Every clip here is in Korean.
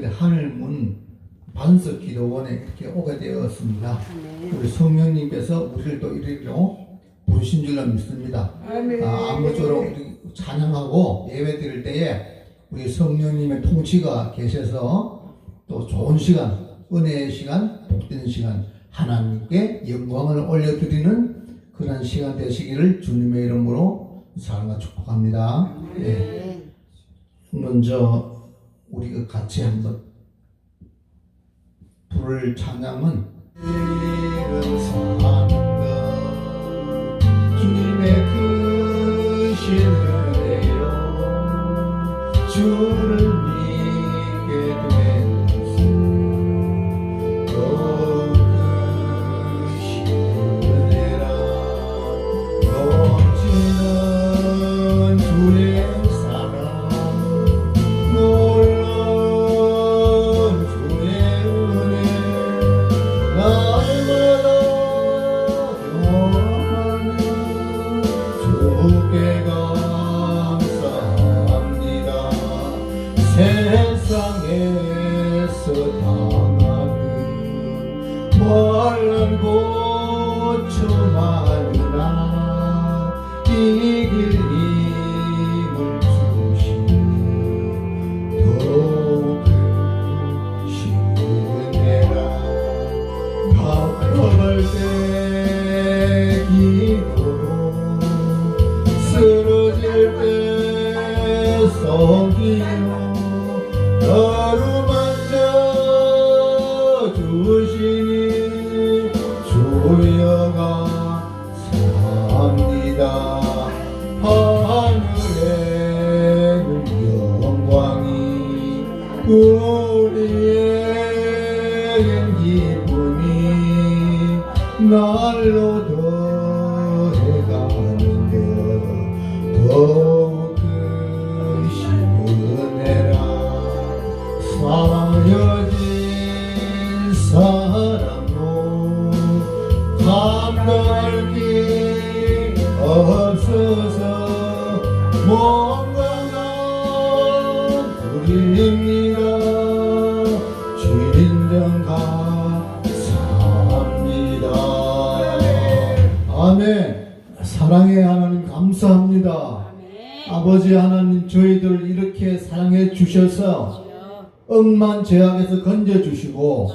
근데 하늘 문 반석 기도원에 이렇게 오게 되었습니다. 아멘. 우리 성령님께서 우리를 또 이리로 부르신 줄로 믿습니다. 아멘. 아, 아무쪼록 찬양하고 예배 드릴 때에 우리 성령님의 통치가 계셔서 또 좋은 시간, 은혜의 시간, 복된 시간, 하나님께 영광을 올려드리는 그런 시간 되시기를 주님의 이름으로 사랑과 축복합니다. 예. 네. 먼저 우리가 같이 한번 부를 찬양은 주님의 크신 당하는 환란 고초마느라 이길 힘을 주시니 더욱 크신 은혜라 답답할 때 기도로 쓰러질 때 성기로 없어서 뭔가가 드립니다 진정 감사합니다 아멘 사랑의 하나님 감사합니다. 아버지 하나님 저희들 이렇게 사랑해 주셔서. 억만 죄악에서 건져 주시고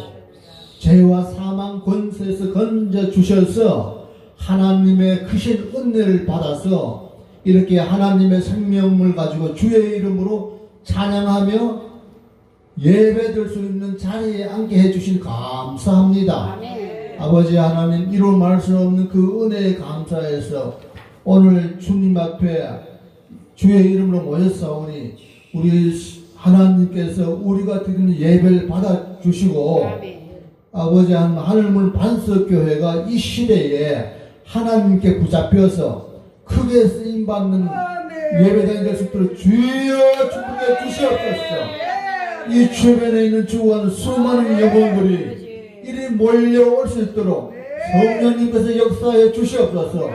죄와 사망 권세에서 건져 주셔서 하나님의 크신 은혜를 받아서 이렇게 하나님의 생명을 가지고 주의 이름으로 찬양하며 예배될 수 있는 자리에 앉게 해주신 감사합니다. 아멘. 아버지 하나님 이루 말할 수 없는 그 은혜에 감사해서 오늘 주님 앞에 주의 이름으로 모였사오니 우리 하나님께서 우리가 드리는 예배를 받아 주시고 아멘. 아버지 하나님 하늘문 반석교회가 이 시대에 하나님께 붙잡혀서 크게 쓰임 받는 예배당이 될수 있도록 주여 축복해 주시옵소서. 이 주변에 있는 주와는 수많은 영혼들이 이리 몰려올 수 있도록 성령님께서 역사해 주시옵소서.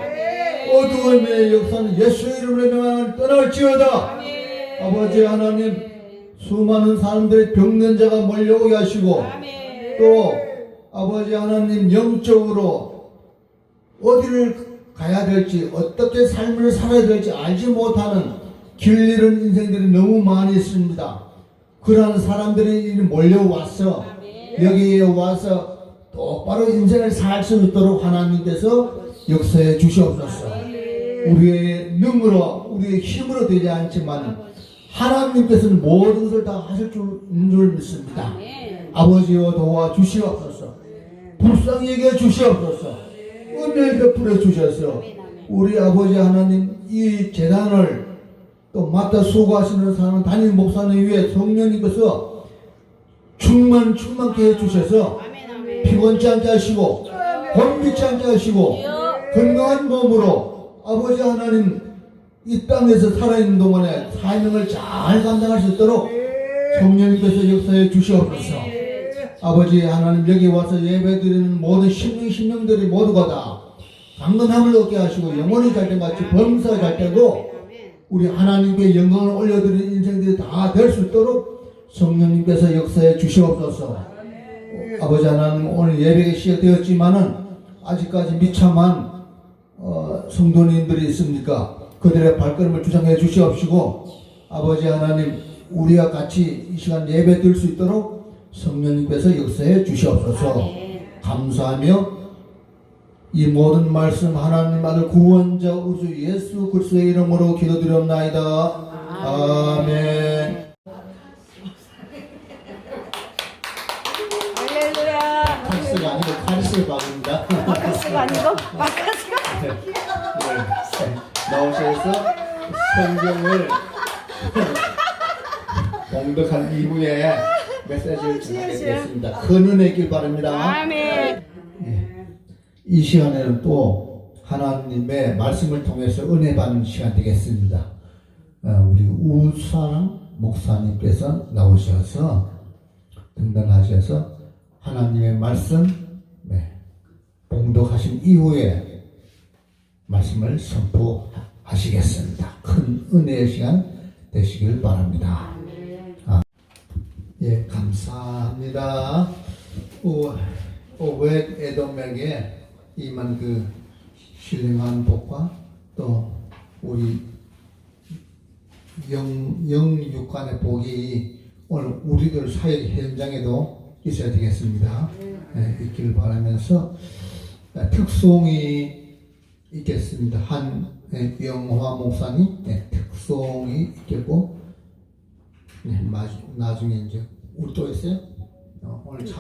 어두움의 역사는 예수 이름으로 명을 떠날지어다. 아버지 하나님 수많은 사람들의 병든 자가 몰려오게 하시고 또 아버지 하나님 영적으로 어디를 가야 될지 어떻게 삶을 살아야 될지 알지 못하는 길 잃은 인생들이 너무 많이 있습니다. 그러한 사람들이 몰려와서 여기에 와서 똑바로 인생을 살 수 있도록 하나님께서 역사해 주시옵소서. 우리의 능으로 우리의 힘으로 되지 않지만 하나님께서는 모든 것을 다 하실 줄 줄 믿습니다. 아버지여 도와 주시옵소서. 불쌍히 여겨 주시옵소서. 은혜 베풀어 주셔서 우리 아버지 하나님 이 재단을 또 맡아 수고하시는 사람 담임 목사님 위에 성령님께서 충만 충만케 해 주셔서 아멘. 아멘. 피곤치 않게 하시고 곤비치 않게 하시고. 건강한 몸으로 아버지 하나님 이 땅에서 살아있는 동안에 사명을 잘 감당할 수 있도록 성령님께서 역사해 주시옵소서 아버지 하나님 여기 와서 예배 드리는 모든 신명 신명들이 모두가 다 강건함을 얻게 하시고 영원히 잘 때같이 범사가 잘 되고 아멘. 우리 하나님께 영광을 올려드리는 인생들이 다 될 수 있도록 성령님께서 역사해 주시옵소서. 아버지 하나님 오늘 예배가 시작되었지만은 아직까지 미참한 어, 성도님들이 있습니까? 그들의 발걸음을 주장해 주시옵시고 아버지 하나님 우리와 같이 이 시간 예배 드릴 수 있도록 성령님께서 역사해 주시옵소서. 감사하며 이 모든 말씀 하나님 아들 구원자 우주 예수 그리스도의 이름으로 기도드렸나이다. 아멘. 할렐루야. 카리스가 아니고 카리스박입니다. 마카스가 아니고 마카스가. 네. 나오셔서 성경을 봉독한 이후에 메시지를 전하겠습니다. 큰 은혜 길 바랍니다. 아멘. 이 시간에는 또 하나님의 말씀을 통해서 은혜 받는 시간 되겠습니다. 어, 우리 우상 목사님께서 나오셔서 등단하셔서 하나님의 말씀 네, 봉독하신 이후에 말씀을 선포하시겠습니다. 큰 은혜의 시간 되시길 바랍니다. 아, 예, 감사합니다. 오, 오벳 에돔에게 이만 그 신령한 복과 또 우리 영, 영육간의 복이 오늘 우리들 사회 현장에도 있어야 되겠습니다. 예, 있기를 바라면서 예, 특송이 있겠습니다. 한 예, 영화 목사님 예, 특송이 있겠고 네, 나중에 이제 우리 또 있어요? 어, 오늘 참